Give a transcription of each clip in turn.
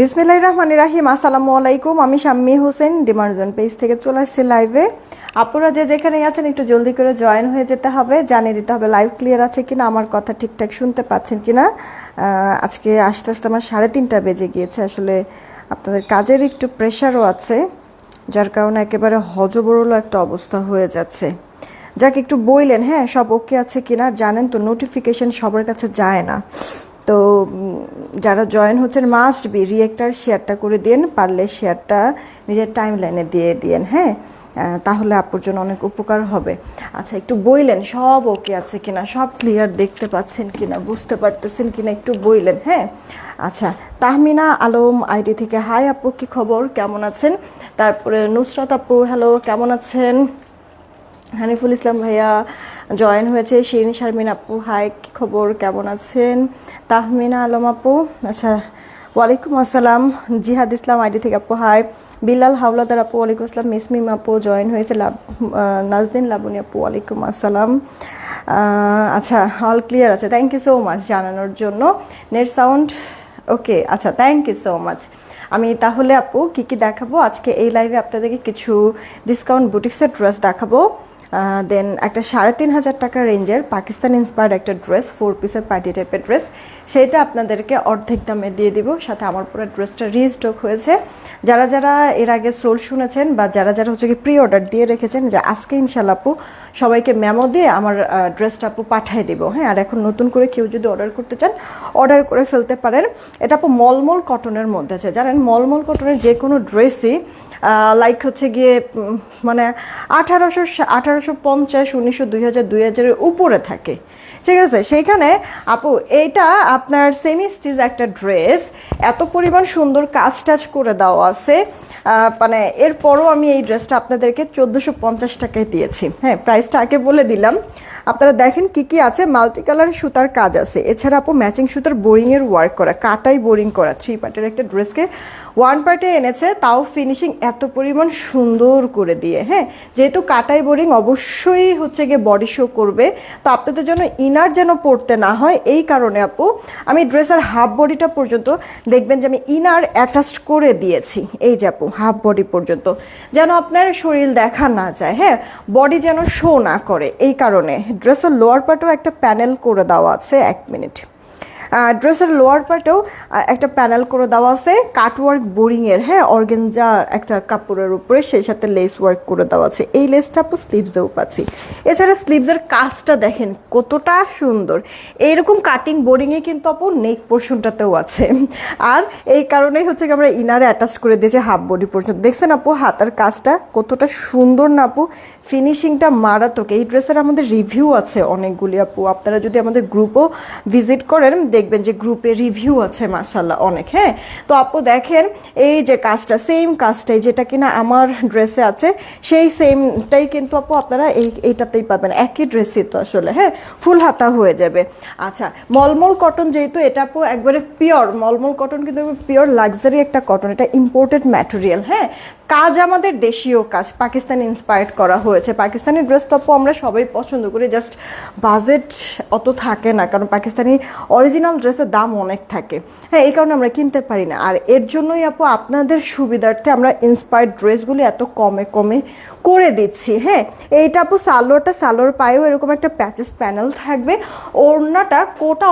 বিসমিল্লাহির রহমান রাহিম, আসসালামু আলাইকুম। আমি শাম্মী হোসেন ডিমার্জন পেজ থেকে চলে আসছি লাইভে। আপনারা যে যেখানে আছেন, একটু জলদি করে জয়েন হয়ে যেতে হবে, জানিয়ে দিতে হবে লাইভ ক্লিয়ার আছে কিনা, আমার কথা ঠিকঠাক শুনতে পাচ্ছেন কিনা। আজকে আস্তে আস্তে আমার সাড়ে তিনটা বেজে গিয়েছে, আসলে আপনাদের কাজের একটু প্রেশারও আছে, যার কারণে একেবারে হজবরল একটা অবস্থা হয়ে যাচ্ছে। যাক, একটু বইলেন হ্যাঁ সব ওকে আছে কিনা জানেন তো নোটিফিকেশন সবার কাছে যায় না। তো যারা জয়েন হচ্ছেন মাস্ট বি রিয়েক্টার শেয়ারটা করে দিন, পারলে শেয়ারটা নিজের টাইম লাইনে দিয়ে দিন হ্যাঁ? তাহলে আপুর জন্য অনেক উপকার হবে। আচ্ছা একটু বইলেন, সব ওকে আছে কিনা? সব ক্লিয়ার দেখতে পাচ্ছেন কিনা? বুঝতে পারতেছেন কিনা? একটু বইলেন হ্যাঁ? আচ্ছা তাহমিনা আলম, আইডি থেকে হাই আপু, কি খবর? কেমন আছেন? তারপরে নুসরাত আপু হ্যালো কেমন আছেন? হানিফুল ইসলাম ভাইয়া জয়েন হয়েছে শিরিন শারমিন আপু, হাই, কি খবর? কেমন আছেন? তাহমিনা আলম আপু আচ্ছা ওয়ালাইকুম আসসালাম। জিহাদ ইসলাম আইডি থেকে আপু, হাই। বিল্লাল হাওলাদার আপু, ওয়ালাইকুম আসসালাম। মিসমিম আপু, জয়েন হয়েছে লাভ নাজদিন লাবণী আপু, ওয়ালাইকুম আসসালাম। আচ্ছা অল ক্লিয়ার আছে। থ্যাংক ইউ সো মাচ জানানোর জন্য। নেট সাউন্ড, ওকে আচ্ছা থ্যাংক ইউ সো মাচ আমি তাহলে আপু কি কি দেখাবো? আজকে এই লাইভে আপনাদেরকে কিছু ডিসকাউন্ট বুটিক্সের ড্রেস দেখাবো। দেন একটা সাড়ে তিন হাজার টাকা রেঞ্জের পাকিস্তান ইন্সপায়ার্ড একটা ড্রেস ফোর পিসের পার্টি টাইপের ড্রেস সেটা আপনাদেরকে অর্ধেক দামে দিয়ে দিব। সাথে আমার পুরো ড্রেসটা রিস্টক হয়েছে। যারা যারা এর আগে সোল শুনেছেন বা যারা যারা হচ্ছে কি প্রি অর্ডার দিয়ে রেখেছেন, যে আজকে ইনশাল্লাহ আপু সবাইকে মেমো দিয়ে আমার ড্রেসটা আপু পাঠিয়ে দেবো। হ্যাঁ আর এখন নতুন করে কেউ যদি অর্ডার করতে চান অর্ডার করে ফেলতে পারেন। এটা আপু মলমল কটনের মধ্যে আছে। জানেন, মলমল কটনের যে কোনো ড্রেসই লাইক হচ্ছে গিয়ে মানে আঠারোশো আঠারো আঠারোশো পঞ্চাশ, উনিশশো দুই হাজার দুই হাজারের উপরে থাকে। ঠিক আছে, সেইখানে আপু, এইটা আপনার সেমি স্টিচ একটা ড্রেস এত পরিমাণ সুন্দর কাজ টাজ করে দেওয়া আছে। মানে এরপরও আমি এই ড্রেসটা আপনাদেরকে চোদ্দোশো পঞ্চাশ টাকায় দিয়েছি। হ্যাঁ প্রাইসটা আগে বলে দিলাম। আপনারা দেখেন কি কি আছে মাল্টি কালার সুতার কাজ আছে। এছাড়া আপু ম্যাচিং সুতার বোরিংয়ের ওয়ার্ক করা, কাটাই বোরিং করা থ্রি পার্টের একটা ড্রেসকে ওয়ান পার্টে এনেছে, তাও ফিনিশিং এত পরিমাণ সুন্দর করে দিয়ে। হ্যাঁ যেহেতু কাটাই বোরিং অবশ্যই হচ্ছে গিয়ে বডি শো করবে। তো আপনাদের জন্য ইনার যেন পড়তে না হয়, এই কারণে আপু, আমি ড্রেসের হাফ বডিটা পর্যন্ত দেখবেন যে আমি ইনার অ্যাটাচড করে দিয়েছি। এই যে আপু হাফ বডি পর্যন্ত। যেন আপনার শরীর দেখা না যায় হ্যাঁ? বডি যেন শো না করে। এই কারণে ড্রেসের লোয়ার পার্টেও একটা প্যানেল করে দেওয়া আছে এক মিনিট ড্রেসের লোয়ার পার্টেও একটা প্যানেল করে দেওয়া আছে। কাটওয়ার্ক বোরিংয়ের হ্যাঁ অর্গেনজা একটা কাপড়ের উপরে, সেই সাথে লেস ওয়ার্ক করে দেওয়া আছে। এই লেসটা আপু স্লিভসেও পাচ্ছি। এছাড়া স্লিভসের কাজটা দেখেন কতটা সুন্দর। এইরকম কাটিং বোরিংয়ে কিন্তু আপু নেক পোর্শনটাতেও আছে। আর এই কারণেই হচ্ছে কি আমরা ইনারে অ্যাটাচ করে দিয়েছি হাফ বডি পর্যন্ত দেখছেন আপু, হাতার কাজটা কতটা সুন্দর না আপু। ফিনিশিংটা মারাত্মক। এই ড্রেসের আমাদের রিভিউ আছে অনেকগুলি আপু। আপনারা যদি আমাদের গ্রুপও ভিজিট করেন দেখবেন যে গ্রুপে রিভিউ আছে মাসাল্লাহ অনেক হ্যাঁ? তো আপু দেখেন, এই যে কাজটা সেম কাজটাই যেটা কিনা আমার ড্রেসে আছে, সেই সেমটাই কিন্তু আপু আপনারা এই, এইটাতেই পাবেন। একই ড্রেসই তো আসলে হ্যাঁ? ফুল হাতা হয়ে যাবে। আচ্ছা মলমল কটন যেহেতু এটা আপু একবারে পিওর মলমল কটন কিন্তু পিওর লাক্সারি একটা কটন এটা ইম্পোর্টেড ম্যাটেরিয়াল হ্যাঁ? কাজ আমাদের দেশীয় কাজ, পাকিস্তান ইন্সপায়ার্ড করা হয়েছে। পাকিস্তানি ড্রেস তো আপু আমরা সবাই পছন্দ করি জাস্ট বাজেট অত থাকে না, কারণ পাকিস্তানি অরিজিনাল ড্রেসের দাম অনেক থাকে। হ্যাঁ এই কারণে আমরা কিনতে পারি না। আর এর জন্যই আপু আপনাদের সুবিধার্থে আমরা ইন্সপায়ার্ড ড্রেসগুলি এত কমে কমে করে দিচ্ছি। হ্যাঁ এইটা আপু সালোয়ারটা, সালোয়ার পায়েও এরকম একটা প্যাচেস প্যানেল থাকবে। ওড়নাটা কোটা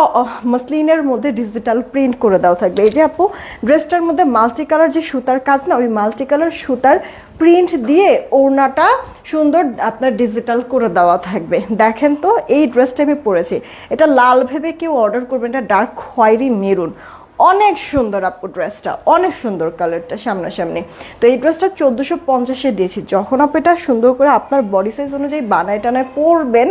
মসলিনের মধ্যে ডিজিটাল প্রিন্ট করে দেওয়া থাকবে। এই যে আপু ড্রেসটার মধ্যে মাল্টি কালার যে সুতার কাজ না, ওই মাল্টি কালার সুতার প্রিন্ট দিয়ে ওড়নাটা সুন্দর আপনার ডিজিটাল করে দেওয়া থাকবে। দেখেন তো, এই ড্রেসটা আমি পরেছি। এটা লাল ভেবে কেউ অর্ডার করবেন এটা ডার্ক খয়েরি মেরুন। অনেক সুন্দর আপু ড্রেসটা অনেক সুন্দর কালারটা সামনাসামনি। তো এই ড্রেসটা চোদ্দোশো পঞ্চাশে দিয়েছি। যখন আপনি এটা সুন্দর করে আপনার বডি সাইজ অনুযায়ী বানায় টানায় পরবেন,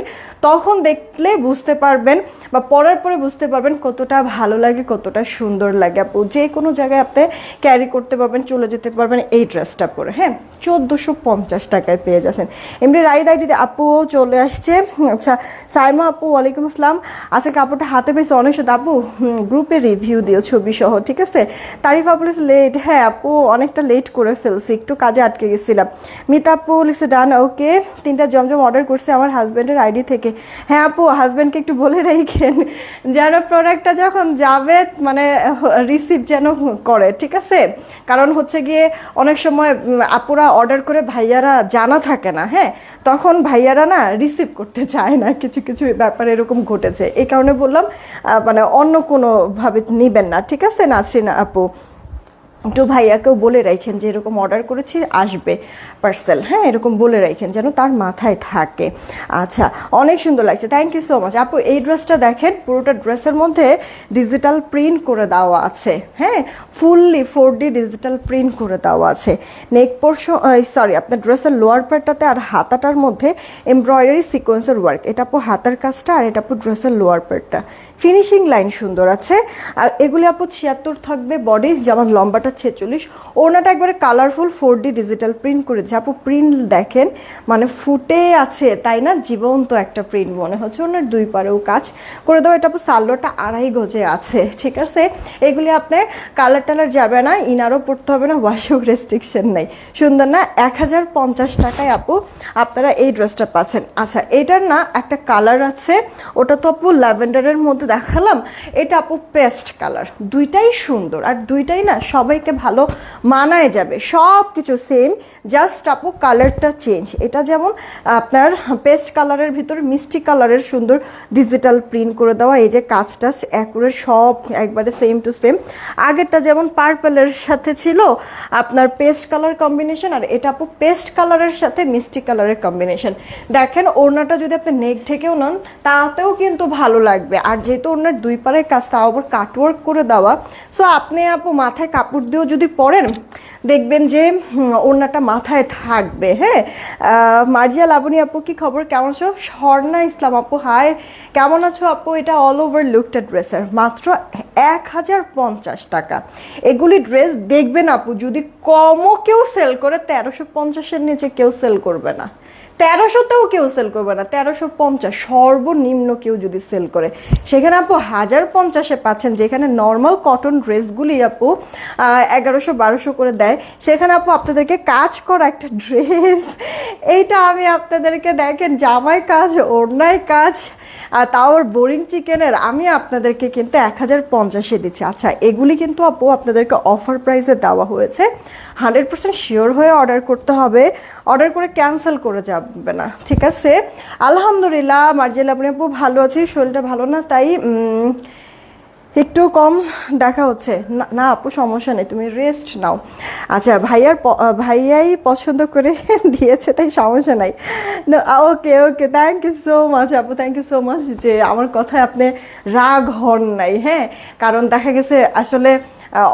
তখন দেখলে বুঝতে পারবেন বা পরার পরে বুঝতে পারবেন কতটা ভালো লাগে, কতটা সুন্দর লাগে আপু। যে কোনো জায়গায় আপনি ক্যারি করতে পারবেন, চলে যেতে পারবেন এই ড্রেসটা পরে হ্যাঁ? চোদ্দোশো পঞ্চাশ টাকায় পেয়ে যাচ্ছেন। এমনি রাইদ আইডিতে আপুও চলে আসছে। আচ্ছা সাইমা আপু, ওয়ালাইকুম আসসালাম। আচ্ছা কাপড়টা হাতে পেয়েছে অনেক সাথে আপু গ্রুপে রিভিউ দিয়েছ। ছবি সহ ঠিক আছে? তারিফ আপু লেট হ্যাঁ আপু, অনেকটা লেট করে ফেলছি, একটু কাজে আটকে গেছিলাম। মিতা আপু ডান ওকে তিনটা জমজম অর্ডার করছে আমার হাজব্যান্ডের আইডি থেকে। হ্যাঁ আপু হাজব্যান্ডকে একটু বলে রেখেন, যেন প্রোডাক্টটা যখন যাবে মানে রিসিভ যেন করে, ঠিক আছে? কারণ হচ্ছে গিয়ে, অনেক সময় আপুরা অর্ডার করে ভাইয়ারা জানা থাকে না হ্যাঁ? তখন ভাইয়ারা না রিসিভ করতে চায় না, কিছু কিছু ব্যাপার এরকম ঘটেছে। এই কারণে বললাম মানে অন্য কোনোভাবে নেবেন না ঠিক আছে নাসরিন আপু? একটু ভাইয়াকেও বলে রাখেন যে এরকম অর্ডার করেছি, আসবে পার্সেল হ্যাঁ এরকম বলে রাখেন যেন তার মাথায় থাকে। আচ্ছা অনেক সুন্দর লাগছে। থ্যাংক ইউ সো মাচ আপু, এই ড্রেসটা দেখেন, পুরোটা ড্রেসের মধ্যে ডিজিটাল প্রিন্ট করে দেওয়া আছে। হ্যাঁ fully four D digital print করে দেওয়া আছে। নেক পোর্শন সরি আপনার ড্রেসের লোয়ার পার্টটাতে আর হাতাটার মধ্যে এমব্রয়ডারি সিকোয়েন্সের ওয়ার্ক এটা আপু হাতার কাজটা আর এটা আপু ড্রেসের লোয়ার পার্টটা ফিনিশিং লাইন সুন্দর আছে। আর এগুলি আপু ছিয়াত্তর থাকবে বডি যেমন লম্বাটা ছেচল্লিশ। ওনাটা একবারে colourful four D digital print করেছে আপু প্রিন্ট দেখেন। মানে ফুটে আছে, তাই না? জীবন্ত একটা প্রিন্ট মনে হচ্ছে ওনার দুই পারেও কাজ। করে দেওয়া এটা আপু সালোটা আড়াই গজে আছে, ঠিক আছে? এগুলি আপনি কালার টালার যাবে না, ইনারও পড়তে হবে না ওয়াশেও রেস্ট্রিকশন নেই। সুন্দর না? এক হাজার পঞ্চাশ টাকায় আপু, আপনারা এই ড্রেসটা পাচ্ছেন। আচ্ছা এটার না একটা কালার আছে, ওটা তো আপু ল্যাভেন্ডারের মধ্যে দেখালাম। এটা আপু পেস্ট কালার দুইটাই সুন্দর। আর দুইটাই না সবাইকে ভালো মানায় যাবে। সব কিছু সেম জাস্ট আপু কালারটা চেঞ্জ এটা যেমন আপনার পেস্ট কালারের ভিতর মিষ্টি কালারের সুন্দর ডিজিটাল প্রিন্ট করে দেওয়া, এই যে কাজটা অ্যাকুরেট সব একবারে সেম টু সেম আগেরটা যেমন পার্পেলের সাথে ছিল, আপনার পেস্ট কালার কম্বিনেশন আর এটা আপু পেস্ট কালারের সাথে মিষ্টি কালারের কম্বিনেশন দেখেন, ওড়নাটা যদি আপনি নেক ঢেকেও নন, তাতেও কিন্তু ভালো লাগবে। আর যেহেতু ওনার দুই পারের কাজ, তাও আবার কাটওয়ার্ক করে দেওয়া। সো আপনি আপু মাথায় কাপড় দিয়েও যদি পরেন দেখবেন যে হুম, ওড়নাটা মাথায় থাকবে হ্যাঁ? মার্জিয়া লাবণী আপু কি খবর? কেমন আছো? স্বর্ণা ইসলাম আপু হাই। কেমন আছো আপু? এটা অল ওভার লুকটা ড্রেসের মাত্র এক হাজার পঞ্চাশ টাকা। এগুলি ড্রেস দেখবেন আপু যদি কমও কেউ সেল করে তেরোশো পঞ্চাশের নিচে কেউ সেল করবে না। তেরোশোতেও কেউ সেল করবে না তেরোশো পঞ্চাশ সর্বনিম্ন কেউ যদি সেল করে। সেখানে আপু হাজার পঞ্চাশে পাচ্ছেন, যেখানে নর্মাল কটন ড্রেসগুলি আপু এগারোশো বারোশো করে দেয়। সেখানে আপু আপনাদেরকে কাজ করা একটা ড্রেস এইটা আমি আপনাদেরকে দেখেন, জামাই কাজ ওড়নায় কাজ আর তাও বোরিং চিকেনের আমি আপনাদেরকে কিন্তু এক হাজার পঞ্চাশে দিচ্ছি। আচ্ছা এগুলি কিন্তু আপু আপনাদেরকে অফার প্রাইসে দেওয়া হয়েছে। হান্ড্রেড পার্সেন্ট শিওর হয়ে অর্ডার করতে হবে। অর্ডার করে ক্যান্সেল করে যাবে না, ঠিক আছে? আলহামদুলিল্লাহ, মার্জিয়াল আপনি আপু ভালো আছি শরীরটা ভালো না, তাই একটু কম দেখা হচ্ছে। না- আপু, সমস্যা নেই, তুমি রেস্ট নাও। আচ্ছা ভাইয়ার ভাইয়াই পছন্দ করে দিয়েছে, তাই সমস্যা নাই। Okay okay thank you so much আপু থ্যাংক ইউ সো মাচ যে আমার কথায় আপনি রাগ হন নাই হ্যাঁ? কারণ দেখা গেছে আসলে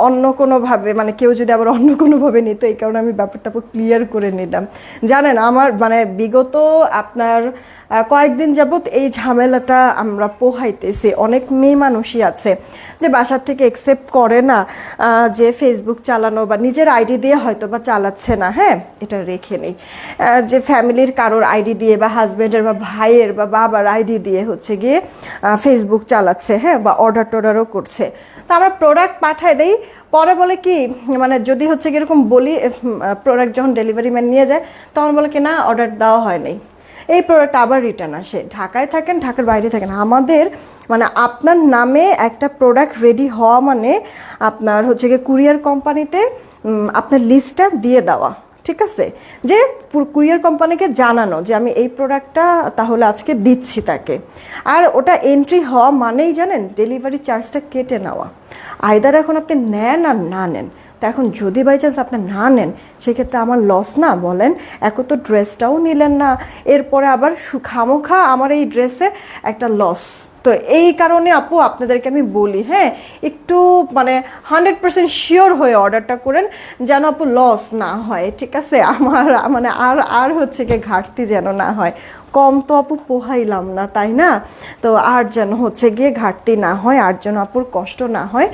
অন্য কোনোভাবে মানে কেউ যদি আবার অন্য কোনোভাবে নিত, এই কারণে আমি ব্যাপারটা ক্লিয়ার করে নিলাম। জানেন, আমার মানে বিগত আপনার কয়েকদিন যাবৎ এই ঝামেলাটা আমরা পোহাইতেছি। অনেক মেয়ে মানুষই আছে যে বাসার থেকে একসেপ্ট করে না যে ফেসবুক চালানো বা নিজের আইডি দিয়ে হয়তো বা চালাচ্ছে না। হ্যাঁ এটা রেখে নেই। যে ফ্যামিলির কারোর আইডি দিয়ে বা হাজব্যান্ডের বা ভাইয়ের বা বাবার আইডি দিয়ে হচ্ছে গিয়ে ফেসবুক চালাচ্ছে। হ্যাঁ বা অর্ডার টর্ডারও করছে। তো আমরা প্রোডাক্ট পাঠায় দেই। পরে বলে কি মানে যদি হচ্ছে কি এরকম বলি প্রোডাক্ট যখন ডেলিভারি ম্যান নিয়ে যায়, তখন বলে কি, না অর্ডার দেওয়া হয় নাই। এই প্রোডাক্ট আবার রিটার্ন আসে। ঢাকায় থাকেন, ঢাকার বাইরে থাকেন। আমাদের মানে আপনার নামে একটা প্রোডাক্ট রেডি হওয়া মানে আপনার হচ্ছে গিয়ে কুরিয়ার কোম্পানিতে আপনার লিস্টটা দিয়ে দেওয়া। ঠিক আছে? যে কুরিয়ার কোম্পানিকে জানানো যে আমি এই প্রোডাক্টটা তাহলে আজকে দিচ্ছি তাকে। আর ওটা এন্ট্রি হওয়া মানেই জানেন ডেলিভারি চার্জটা কেটে নেওয়া। আইদার এখন আপনি নেন আর না নেন। তো এখন যদি বাই চান্স আপনি না নেন, সেক্ষেত্রে আমার লস না, বলেন? এক তো ড্রেসটাও নিলেন না। এরপরে আবার খামোখা আমার এই ড্রেসে একটা লস তো এই কারণে আপু আপনাদেরকে আমি বলি হ্যাঁ একটু মানে হান্ড্রেড পার্সেন্ট শিওর হয়ে অর্ডারটা করেন যেন আপু লস না হয়, ঠিক আছে? আমার মানে আর আর হচ্ছে কি ঘাটতি যেন না হয়। কম তো আপু পোহাইলাম না, তাই না? তো আর যেন হচ্ছে গিয়ে ঘাটতি না হয়, আর যেন আপুর কষ্ট না হয়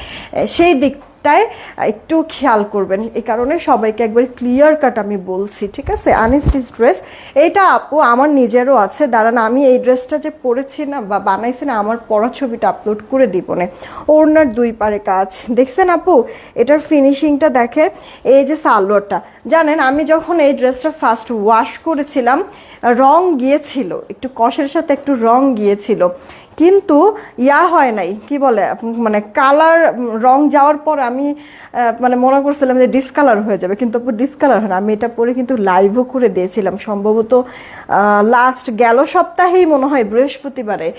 সেই দিক সবটাই একটু খেয়াল করবেন। এই কারণে সবাইকে একবার ক্লিয়ার কাট আমি বলছি, ঠিক আছে? আনস্টিচ ড্রেস এইটা আপু আমার নিজেরও আছে। দাঁড়ান, আমি এই ড্রেসটা যে পরেছি না বা বানাইছি না, আমার পড়া ছবিটা আপলোড করে দিব না। ওড়নার দুই পারে কাজ। দেখছেন আপু? এটার ফিনিশিংটা দেখে এই যে সালোয়ারটা। জানেন, আমি যখন এই ড্রেসটা ফার্স্ট ওয়াশ করেছিলাম, রং গিয়েছিল। একটু কষের সাথে একটু রং গিয়েছিল। কিন্তু ইয়া হয় নাই, কি বলে মানে কালার রং যাওয়ার পর আমি মানে মনে করছিলাম যে ডিসকালার হয়ে যাবে, কিন্তু ডিসকালার হয় না। আমি এটা পরে কিন্তু লাইভও করে দিয়েছিলাম। সম্ভবত লাস্ট গেল সপ্তাহেই মনে হয় বৃহস্পতিবারে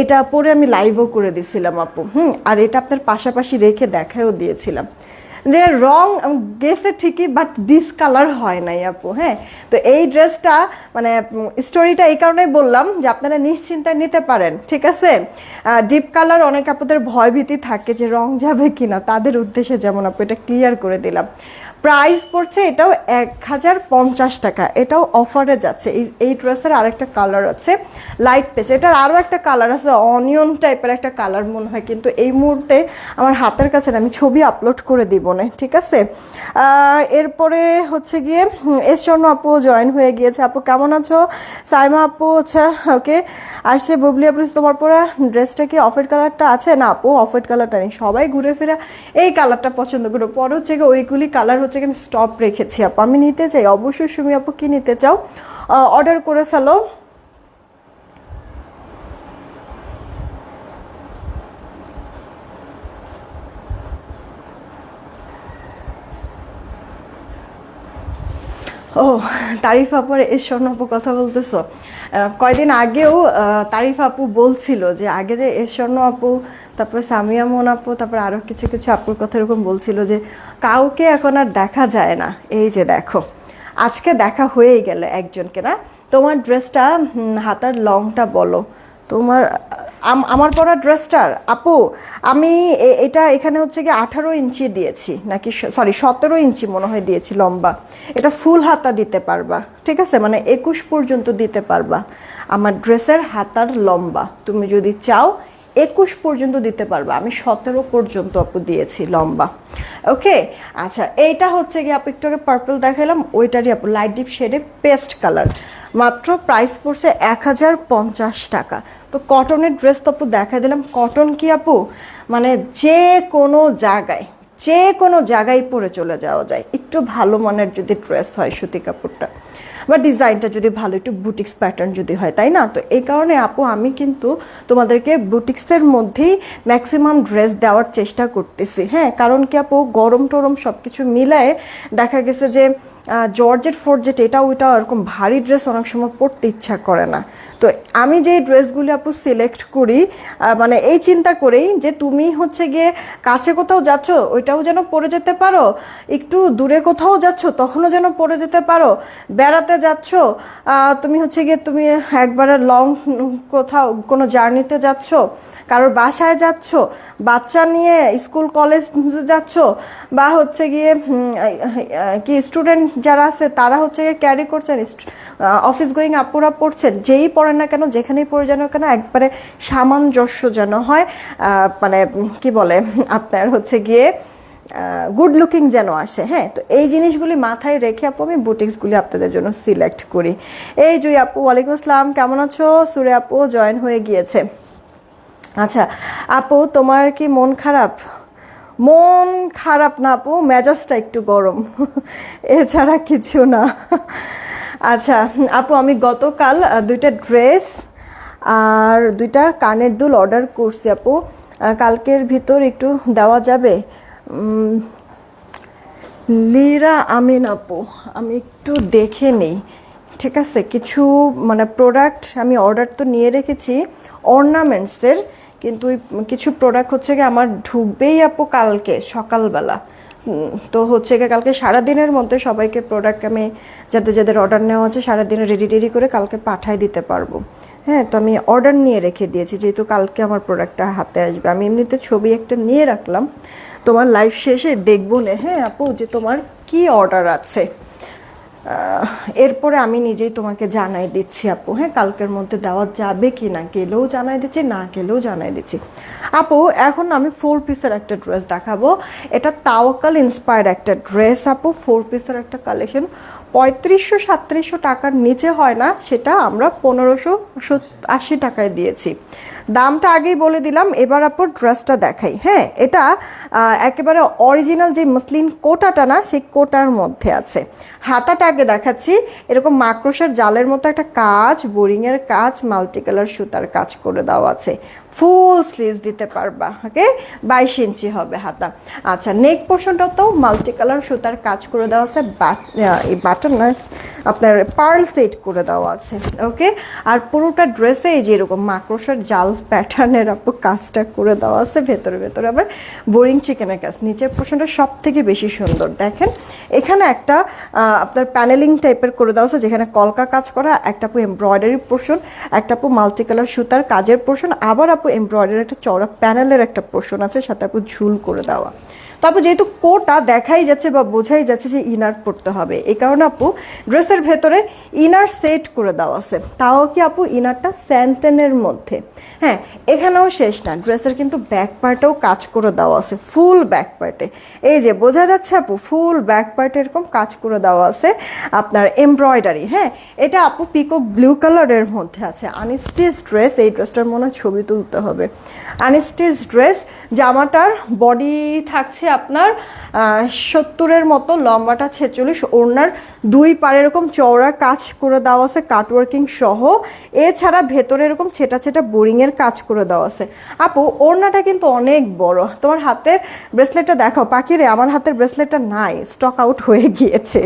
এটা পরে আমি লাইভও করে দিয়েছিলাম আপু। হুম, আর এটা আপনার পাশাপাশি রেখে দেখাও দিয়েছিলাম। যে রং গেছে ঠিকই বাট ডিসকালার হয় নাই আপু হ্যাঁ? তো এই ড্রেসটা মানে স্টোরিটা এই কারণেই বললাম যে আপনারা নিশ্চিন্তায় নিতে পারেন, ঠিক আছে? ডিপ কালার অনেক আপুদের ভয়ভীতি থাকে যে রং যাবে কিনা, তাদের উদ্দেশ্যে যেমন আপু এটা ক্লিয়ার করে দিলাম। প্রাইস পড়ছে এটাও এক হাজার পঞ্চাশ টাকা। এটাও অফারে যাচ্ছে। এই এই ড্রেসের আরেকটা কালার আছে লাইট পেস এটার আরও একটা কালার আছে অনিয়ন টাইপের একটা কালার মনে হয়, কিন্তু এই মুহূর্তে আমার হাতের কাছে আমি ছবি আপলোড করে দিব না, ঠিক আছে? এরপরে হচ্ছে গিয়ে এস স্বর্ণ আপু জয়েন হয়ে গিয়েছে। আপু, কেমন আছো? সাইমা আপু আচ্ছা ওকে আসছে বুবলি আপু, তোমার পরা ড্রেসটা কি অফের কালারটা আছে? না, আপু অফের কালারটা নেই। সবাই ঘুরে ফিরে এই কালারটা পছন্দ করে। পর হচ্ছে গিয়ে ওইগুলি কালার হচ্ছে আমি স্টপ রেখেছি আপু। আমি নিতে চাই, অবশ্যই সুমি আপু কি নিতে চাও অর্ডার করে ফেলো। ও, তারিফ আপুর এর স্বর্ণ আপু, কথা বলতেছো। কয়দিন আগেও তারিফ আপু বলছিল যে, আগে যে এর স্বর্ণ আপু তারপর সামিয়া মন আপু, তারপর আরও কিছু কিছু আপুর কথা এরকম বলছিল যে, কাউকে এখন আর দেখা যায় না। এই যে দেখো, আজকে দেখা হয়েই গেল একজনকে, না? তোমার ড্রেসটা হাতার লংটা বলো। তোমার আমার পরা ড্রেসটার, আপু, আমি এটা এখানে হচ্ছে কি আঠারো ইঞ্চি দিয়েছি, নাকি সরি সতেরো ইঞ্চি মনে হয় দিয়েছি লম্বা। এটা ফুল হাতা দিতে পারবা, ঠিক আছে? মানে একুশ পর্যন্ত দিতে পারবা। আমার ড্রেসের হাতার লম্বা, তুমি যদি চাও একুশ পর্যন্ত দিতে পারবা। আমি সতেরো পর্যন্ত আপু দিয়েছি, লম্বা। ওকে? আচ্ছা এইটা হচ্ছে কি আপু একটু আগে পার্পল দেখালাম, ওইটারই আপু লাইট ডিপ শেডে পেস্ট কালার মাত্র প্রাইস পড়ছে এক হাজার পঞ্চাশ টাকা। তো কটনের ড্রেস তো আপু দেখা দিলাম। কটন কি আপু? মানে যে কোনো জায়গায়, যে কোনো জায়গায় পরে চলে যাওয়া যায়। একটু ভালো মানের যদি ড্রেস হয় সুতি কাপড়টা। বা ডিজাইনটা যদি ভালো, একটু বুটিক্স প্যাটার্ন যদি হয়, তাই না? তো এই কারণে আপু আমি কিন্তু তোমাদেরকে বুটিক্সের মধ্যেই ম্যাক্সিমাম ড্রেস দেওয়ার চেষ্টা করতেছি। হ্যাঁ কারণ কি আপু গরম টরম সব কিছু মিলায়ে দেখা গেছে যে জর্জেট ফোর্জেট এটা ওইটা এরকম ভারী ড্রেস অনেক সময় পরতে ইচ্ছা করে না। তো আমি যে ড্রেসগুলি আপু সিলেক্ট করি মানে এই চিন্তা করেই যে তুমি হচ্ছে গিয়ে কাছে কোথাও যাচ্ছ, ওইটাও যেন পরে যেতে পারো, একটু দূরে কোথাও যাচ্ছ, তখনও যেন পরে যেতে পারো, বেড়াতে যাচ্ছ তুমি হচ্ছে গিয়ে তুমি একবারে লং কোথাও কোনো জার্নিতে যাচ্ছ, কারোর বাসায় যাচ্ছ, বাচ্চা নিয়ে স্কুল কলেজ যাচ্ছ, বা হচ্ছে গিয়ে কি স্টুডেন্ট যারা আছে, তারা হচ্ছে ক্যারি করছেন অফিস গোয়িং আপুরা পড়ছেন, যেই পড়েন না কেন, যেখানেই পড়ে যেন কেন, একবারে সামঞ্জস্য যেন হয় মানে কি বলে, আপনার হচ্ছে গিয়ে গুড লুকিং যেন আসে হ্যাঁ? তো এই জিনিসগুলি মাথায় রেখে আপু আমি বুটিক্সগুলি আপনাদের জন্য সিলেক্ট করি। এই জুই আপু, ওয়ালাইকুম আসসালাম, কেমন আছো? সুরে আপু জয়েন হয়ে গিয়েছে। আচ্ছা আপু, তোমার কি মন খারাপ? মন খারাপ না আপু, মেজাজটা একটু গরম। এছাড়া কিছু না। আচ্ছা আপু, আমি গতকাল দুইটা ড্রেস আর দুইটা কানের দুল অর্ডার করছি আপু। কালকের ভিতর একটু দেওয়া যাবে। লিরা আমিন আপু, আমি একটু দেখে নিই। ঠিক আছে, কিছু মানে প্রোডাক্ট আমি অর্ডার তো নিয়ে রেখেছি অর্নামেন্টসের কিন্তু ওই কিছু প্রোডাক্ট হচ্ছে কি আমার ঢুকবেই আপু কালকে, সকালবেলা। তো হচ্ছে গিয়ে কালকে সারাদিনের মধ্যে সবাইকে প্রোডাক্ট আমি যাদের যাদের অর্ডার নেওয়া আছে সারাদিনে রেডি রেডি করে কালকে পাঠায় দিতে পারব। হ্যাঁ তো আমি অর্ডার নিয়ে রেখে দিয়েছি, যেহেতু কালকে আমার প্রোডাক্টটা হাতে আসবে। আমি এমনিতে ছবি একটা নিয়ে রাখলাম। তোমার লাইভ শেষে দেখব না হ্যাঁ আপু, যে তোমার কি অর্ডার আছে। এরপরে আমি নিজেই তোমাকে জানাই দিচ্ছি আপু হ্যাঁ কালকের মধ্যে দেওয়া যাবে কি না, গেলেও জানাই দিচ্ছি, না গেলেও জানাই দিচ্ছি। আপু, এখন আমি ফোর পিসের একটা ড্রেস দেখাবো। এটা তাওয়াকাল ইন্সপায়ার একটা ড্রেস আপু ফোর পিসের একটা কালেকশন পঁয়ত্রিশশো সাত্রিশশো টাকার নিচে হয় না, সেটা আমরা পনেরোশো আশি টাকায় দিয়েছি। দামটা আগেই বলে দিলাম, এবার আপু ড্রেসটা দেখাই হ্যাঁ এটা একেবারে অরিজিনাল যে মসলিন কোটাটা না, সেই কোটার মধ্যে আছে। হাতাটা আগে দেখাচ্ছি, এরকম মাকড়সার জালের মতো একটা কাজ, বোরিংয়ের কাজ মাল্টি কালার সুতার কাজ করে দেওয়া আছে। ফুল স্লিভস দিতে পারবা ওকে বাইশ ইঞ্চি হবে হাতা। আচ্ছা নেক পোর্শনটাও তো মাল্টি কালার সুতার কাজ করে দেওয়া আছে এই বাটন আপনার পার্ল সেট করে দেওয়া আছে ওকে আর পুরোটা ড্রেসে এই যে এরকম মাকড়সার জাল প্যাটার্নের আপু কাজটা করে দেওয়া আছে, ভেতরে ভেতরে। আবার বোরিং চিকেনের কাজ, নিচের পোর্শনটা সব থেকে বেশি সুন্দর, দেখেন। এখানে একটা আপনার প্যানেলিং টাইপের করে দেওয়া আছে, যেখানে কলকা কাজ করা, একটা আপু এমব্রয়ডারি পোর্শন একটা আপু মাল্টি কালার সুতার কাজের পোর্শন আবার আপু এমব্রয়ডারি একটা চওড়া প্যানেলের একটা পোর্শন আছে সাথে আপু ঝুল করে দেওয়া। তারপর যেহেতু কোটা দেখাই যাচ্ছে বা বোঝাই যাচ্ছে যে ইনার পড়তে হবে এই কারণে আপু ড্রেসের ভেতরে ইনার সেট করে দেওয়া আছে। তাও কি আপু ইনারটা স্যান্টেনের মধ্যে? হ্যাঁ এখানেও শেষ না, ড্রেসের কিন্তু ব্যাক পার্টেও কাজ করে দেওয়া আছে ফুল ব্যাক পার্টে এই যে বোঝা যাচ্ছে আপু ফুল ব্যাক পার্টে এরকম কাজ করে দেওয়া আছে আপনার এমব্রয়ডারি হ্যাঁ? এটা আপু পিকো ব্লু কালারের মধ্যে আছে আনস্টিচ ড্রেস এই ড্রেসটার মনে ছবি তুলতে হবে। আনস্টিচ ড্রেস জামাটার বডি থাকছে আপনার সত্তরের মতো লম্বাটা ছেচল্লিশ, ওড়নার দুই পারে এরকম চওড়া কাজ করে দেওয়া আছে কাটওয়ার্কিং সহ। এছাড়া ভেতরে এরকম ছেটা ছেটা বোরিংয়ের কাজ করে দেওয়া আছে। আপু, ওড়নাটা কিন্তু অনেক বড়। তোমার হাতের ব্রেসলেটটা দেখাও। পাখিরে, আমার হাতের ব্রেসলেটটা নাই স্টক আউট হয়ে গিয়েছে।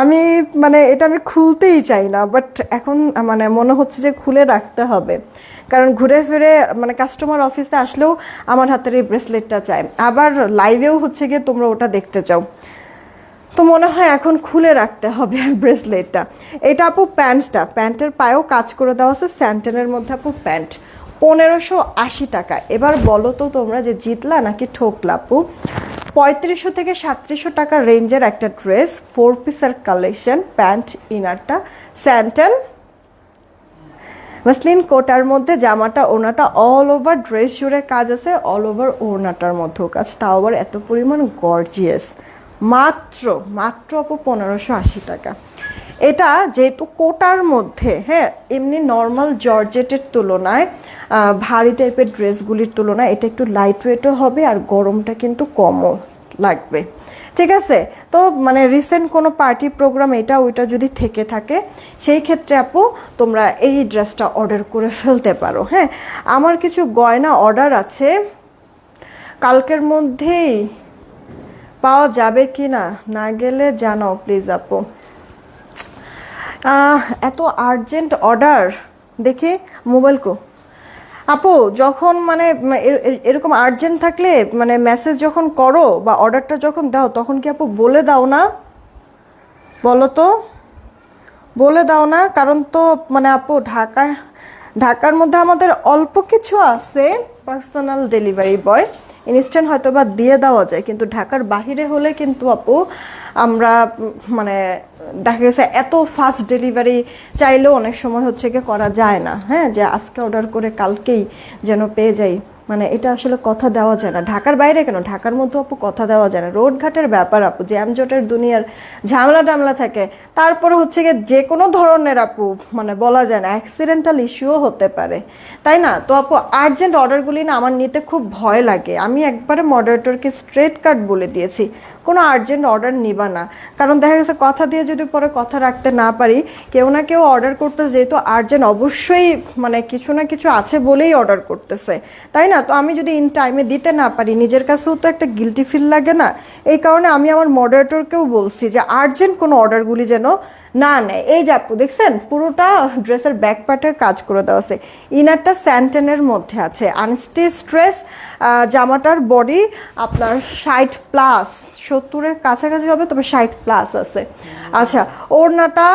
আমি মানে এটা আমি খুলতেই চাই না বাট এখন মানে মনে হচ্ছে যে খুলে রাখতে হবে। কারণ ঘুরে ফিরে মানে কাস্টমার অফিসে আসলেও আমার হাতের এই ব্রেসলেটটা চাই। আবার লাইভেও হচ্ছে গিয়ে তোমরা ওটা দেখতে চাও। তো মনে হয় এখন খুলে রাখতে হবে ব্রেসলেটটা এটা আপু প্যান্টটা। প্যান্টের পায়েও কাজ করে দেওয়া আছে স্যান্টেনের মধ্যে আপু প্যান্ট। পনেরোশো আশি টাকা। এবার বলো তো তোমরা যে জিতলা নাকি ঠকলা আপু? পঁয়ত্রিশশো থেকে সাতত্রিশশো টাকা রেঞ্জের একটা ড্রেস ফোর পিসের কালেকশন প্যান্ট ইনারটা স্যান্টেন মাসলিন কোটার মধ্যে জামাটা ওনাটা অল ওভার ড্রেস জুড়ে কাজ আছে অল ওভার ওড়নাটার মধ্যেও কাজ। তাও আবার এত পরিমাণ গর্জিয়াস মাত্র মাত্র আপু পনেরোশো আশি টাকা। এটা যেহেতু কোটার মধ্যে হ্যাঁ এমনি নর্মাল জর্জেটের তুলনায় ভারী টাইপের ড্রেসগুলির তুলনায় এটা একটু লাইট ওয়েটও হবে আর গরমটা কিন্তু কমও লাগবে। ঠিক আছে? তো মানে রিসেন্ট কোনো পার্টি প্রোগ্রাম এটা ওইটা যদি থেকে থাকে, সেই ক্ষেত্রে আপু তোমরা এই ড্রেসটা অর্ডার করে ফেলতে পারো হ্যাঁ? আমার কিছু গয়না অর্ডার আছে। কালকের মধ্যেই পাওয়া যাবে কি না না গেলে জানাও প্লিজ আপু। এত আর্জেন্ট অর্ডার দেখে মোবাইল কো। আপু, যখন মানে এরকম আর্জেন্ট থাকলে মানে মেসেজ যখন করো বা অর্ডারটা যখন দাও, তখন কি আপু বলে দাও না? বলো তো। বলে দাও না, কারণ তো মানে আপু, ঢাকা, ঢাকার মধ্যে আমাদের অল্প কিছু আছে পার্সোনাল ডেলিভারি বয় ইনস্ট্যান্ট হয়তো বা দিয়ে দেওয়া যায়, কিন্তু ঢাকার বাহিরে হলে কিন্তু আপু আমরা মানে দেখা গেছে এত ফাস্ট ডেলিভারি চাইলেও অনেক সময় হচ্ছে কি করা যায় না। হ্যাঁ যে আজকে অর্ডার করে কালকেই যেন পেয়ে যাই। মানে এটা আসলে কথা দেওয়া যায় না। ঢাকার বাইরে কেন? ঢাকার মধ্যে আপু কথা দেওয়া যায় না। রোড ঘাটের ব্যাপার আপু জ্যামজটের দুনিয়ার ঝামেলা টামলা থাকে, তারপরে হচ্ছে গিয়ে যে কোনো ধরনের আপু মানে বলা যায় না অ্যাক্সিডেন্টাল ইস্যুও হতে পারে। তাই না? তো আপু আর্জেন্ট অর্ডারগুলি না আমার নিতে খুব ভয় লাগে। আমি একবারে মডারেটরকে স্ট্রেট কাট বলে দিয়েছি। কোনো আর্জেন্ট অর্ডার নিবা না। কারণ দেখা গেছে কথা দিয়ে যদি পরে কথা রাখতে না পারি, কেউ না কেউ অর্ডার করতে যেহেতু আর্জেন্ট অবশ্যই মানে কিছু না কিছু আছে বলেই অর্ডার করতেছে। তাই না? তো আমি যদি ইন টাইমে দিতে না পারি, নিজের কাছেও তো একটা গিলটি ফিল লাগে না। এই কারণে আমি আমার মডারেটরকেও বলছি যে আর্জেন্ট কোনো অর্ডারগুলি যেন না নেয় এই যে আপু, দেখছেন? পুরোটা ড্রেসের ব্যাক পার্টে কাজ করে দেওয়া আছে। ইনারটা স্যান্টেনের মধ্যে আছে। আনস্টি স্ট্রেস জামাটার বডি আপনার ষাট প্লাস সত্তরের কাছাকাছি হবে, তবে ষাট প্লাস আছে। আচ্ছা ওড়নাটা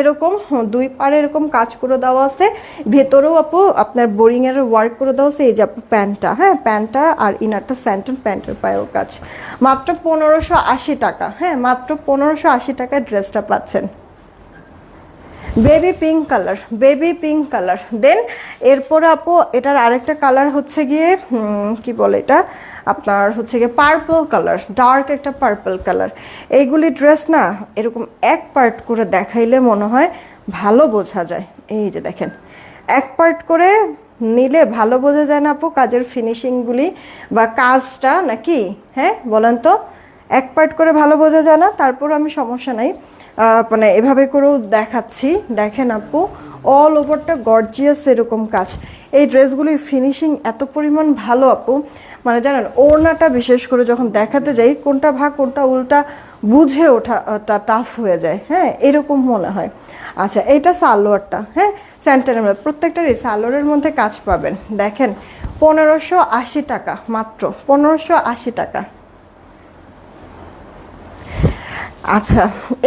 এরকম, দুই পারে এরকম কাজ করে দেওয়া আছে। ভেতরেও আপু, আপনার বোরিংয়ের ওয়ার্ক করে দেওয়া আছে। এই যে আপু, প্যান্টটা হ্যাঁ প্যান্টটা আর ইনারটা স্যান্টেন প্যান্টের পায়েও কাজ। মাত্র পনেরোশো আশি টাকা হ্যাঁ মাত্র পনেরোশো আশি টাকায় ড্রেসটা পাচ্ছেন। Baby pink colour baby pink colour দেন এরপরে আপু, এটার আরেকটা কালার হচ্ছে গিয়ে কি বলে এটা? আপনার হচ্ছে গিয়ে পার্পল কালার ডার্ক একটা পার্পল কালার এইগুলি ড্রেস না, এরকম এক পার্ট করে দেখাইলে মনে হয় ভালো বোঝা যায়। এই যে দেখেন, এক পার্ট করে নিলে ভালো বোঝা যায় না আপু কাজের ফিনিশিংগুলি বা কাজটা নাকি? হ্যাঁ বলেন তো। এক পার্ট করে ভালো বোঝা যায় না তারপর আমি সমস্যা নাই। মানে এভাবে করেও দেখাচ্ছি। দেখেন আপু অল ওভারটা গর্জিয়াস এরকম কাজ। এই ড্রেসগুলির ফিনিশিং এত পরিমাণ ভালো আপু। মানে জানেন, ওড়নাটা বিশেষ করে যখন দেখাতে যাই, কোনটা ভাগ কোনটা উল্টা বুঝে ওঠাটা টাফ হয়ে যায়। হ্যাঁ এরকম মনে হয়। আচ্ছা এইটা সালোয়ারটা হ্যাঁ স্যান্টানের প্রত্যেকটারই সালোয়ারের মধ্যে কাজ পাবেন। দেখেন, পনেরোশো আশি টাকা মাত্র, পনেরোশো আশি টাকা। আচ্ছা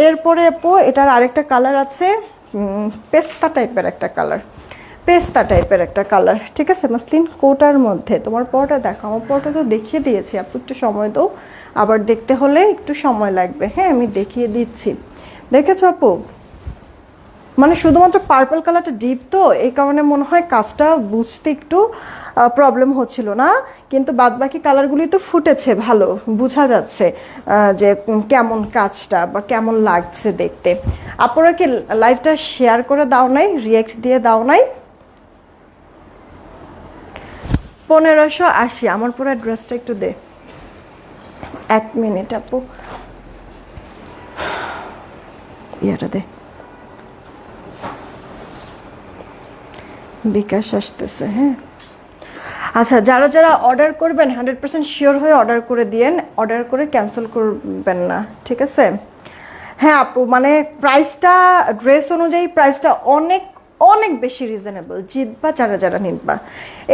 এরপরে আপু, এটার আরেকটা কালার আছে পেস্তা টাইপের একটা কালার পেস্তা টাইপের একটা কালার ঠিক আছে মাসলিন? কোটার মধ্যে। তোমার পরটা দেখো, আমার পরটা তো দেখিয়ে দিয়েছি, আপু, একটু সময় দাও। আবার দেখতে হলে একটু সময় লাগবে। হ্যাঁ আমি দেখিয়ে দিচ্ছি। দেখেছ আপু? মানে শুধুমাত্র পার্পল কালারটা ডিপ তো, এই কারণে মনে হয় কাজটা বুঝতে একটু প্রবলেম হচ্ছিল না। কিন্তু বাদবাকি কালারগুলি তো ফুটেছে ভালো, বোঝা যাচ্ছে যে কেমন কাজটা বা কেমন লাগছে দেখতে। আপনারা কি লাইভটা শেয়ার করে দাও নাই রিয়েক্ট দিয়ে দাও নাই? পনেরোশো আশি, আমার পুরো ড্রেসটা একটু দে। এক মিনিট আপু। ইয়েটা দে। বিকাশ আসতেছে হ্যাঁ? আচ্ছা যারা যারা অর্ডার করবেন হান্ড্রেড পার্সেন্ট শিওর হয়ে অর্ডার করে দিয়েন। অর্ডার করে ক্যান্সেল করবেন না, ঠিক আছে? হ্যাঁ আপু মানে প্রাইসটা ড্রেস অনুযায়ী প্রাইসটা অনেক অনেক বেশি রিজনেবল জিতবা যারা যারা নিতবা।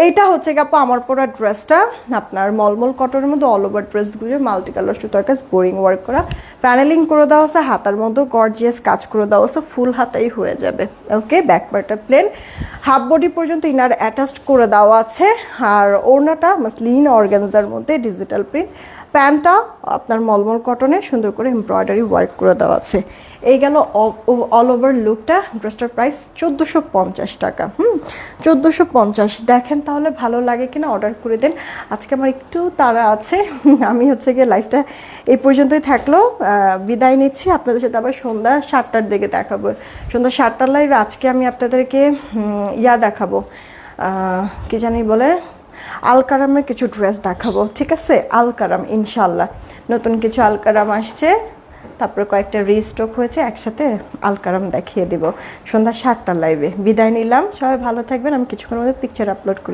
এইটা হচ্ছে আপু আমার পরা ড্রেসটা আপনার মলমল কটনের মধ্যে অল ওভার ড্রেসগুলো মাল্টি কালার সুতার কাজ বোরিং ওয়ার্ক করা। প্যানেলিং করে দেওয়া আছে, হাতার মধ্যে গর্জিয়াস কাজ করে দেওয়া আছে ফুল হাতাই হয়ে যাবে। ওকে ব্যাক পার্টটা প্লেন হাফ বডি পর্যন্ত ইনার অ্যাটাচড করে দেওয়া আছে, আর ওড়নাটা মাসলিন অর্গানজার মধ্যে ডিজিটাল প্রিন্ট প্যান্টটা আপনার মলমল কটনে সুন্দর করে এমব্রয়ডারি ওয়ার্ক করে দেওয়া আছে। এই গেল অল ওভার লুকটা ড্রেসটার প্রাইস চোদ্দোশো পঞ্চাশ টাকা, হুম? চোদ্দোশো পঞ্চাশ, দেখেন তাহলে ভালো লাগে কিনা অর্ডার করে দেন। আজকে আমার একটু তাড়া আছে, আমি হচ্ছে গিয়ে লাইফটা এই পর্যন্তই থাকল। বিদায় নিচ্ছি, আপনাদের সাথে আবার সন্ধ্যা সাতটার দিকে দেখাবো। সন্ধ্যা সাতটার লাইভে আজকে আমি আপনাদেরকে ইয়া দেখাবো। কি জানি বলে? আলকারামের কিছু ড্রেস দেখাবো, ঠিক আছে? আলকারাম ইনশাল্লাহ নতুন কিছু আলকারাম আসছে। তারপরে কয়েকটা রিস্টক হয়েছে, একসাথে আলকারাম দেখিয়ে দিব। সন্ধ্যা সাতটার লাইভে বিদায় নিলাম, সবাই ভালো থাকবেন, আমি কিছুক্ষণের মধ্যে পিকচার আপলোড করি